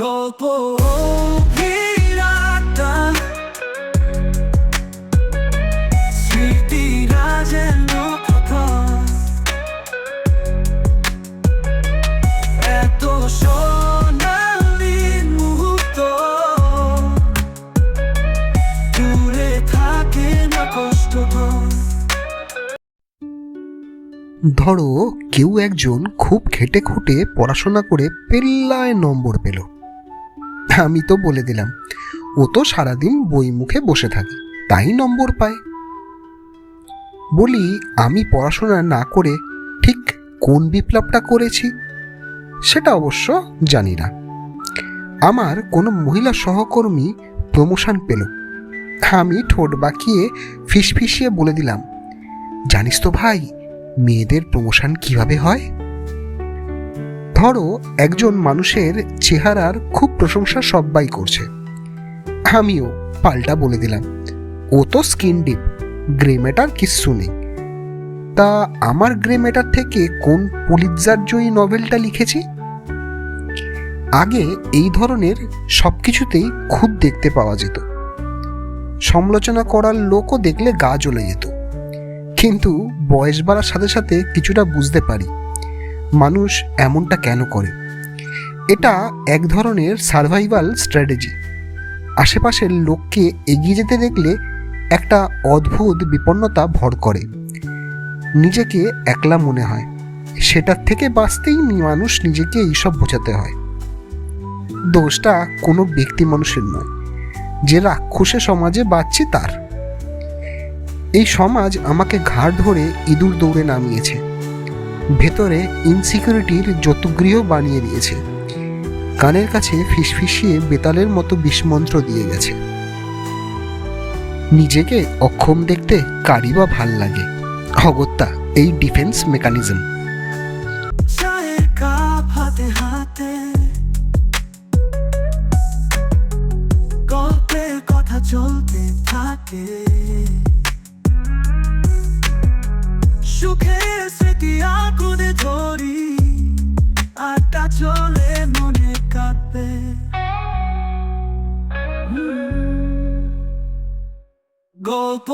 গল্প ধরো কেউ একজন খুব খেটে খুঁটে পড়াশোনা করে পেল্লায় নম্বর পেল। আমি তো বলে দিলাম, ও তো সারাদিন বই মুখে বসে থাকে, তাই নম্বর পায়। বলি, আমি পড়াশোনা না করে ঠিক কোন বিপ্লবটা করেছি? সেটা অবশ্য জানি না। আমার কোনো মহিলা সহকর্মী প্রমোশন পেল। আমি ঠোঁট বাঁকিয়ে ফিসফিসিয়ে বলে দিলাম, জানিস তো ভাই, মেয়েদের প্রমোশন কীভাবে হয়? ধরো, একজন মানুষের চেহারার খুব প্রশংসা সবাই করছে। আমিও পাল্টা বলে দিলাম, ও তো স্কিন ডিপ গ্রে ম্যাটার কিচ্ছু নেই। তা আমার গ্রে ম্যাটার থেকে কোন পুলিৎজার জয়ী নভেলটা লিখেছি? আগে এই ধরনের সব কিছুতেই খুদ দেখতে পাওয়া যেত। সমালোচনা করার লোকও দেখলে গা জ্বলে যেত। কিন্তু বয়স বাড়ার সাথে সাথে কিছুটা বুঝতে পারি। মানুষ এমনটা কেন করে? এটা এক ধরনের সার্ভাইভাল স্ট্র্যাটেজি আশেপাশের লোককে এগিয়ে যেতে দেখলে একটা অদ্ভুত বিপন্নতা ভর করে। নিজেকে একলা মনে হয়। সেটার থেকে বাঁচতেই মানুষ নিজেকে এইসব বোঝাতে হয়। দোষটা কোনো ব্যক্তি মানুষের নয়। যে রাক্ষসে সমাজে বাঁচছে তার। এই সমাজ আমাকে ঘাড় ধরে ইঁদুর দৌড়ে নামিয়েছে। ভেতরে ইনসিকিউরিটির যতগৃহ বানিয়ে দিয়েছে। কানের কাছে ফিসফিসিয়ে বেতালের মতো বিষমন্ত্র দিয়ে গেছে। নিজেকে অক্ষম দেখতে কারি বা ভালো লাগে? অগত্যা, এই ডিফেন্স মেকানিজম চলে মনে কাঁপে গল্প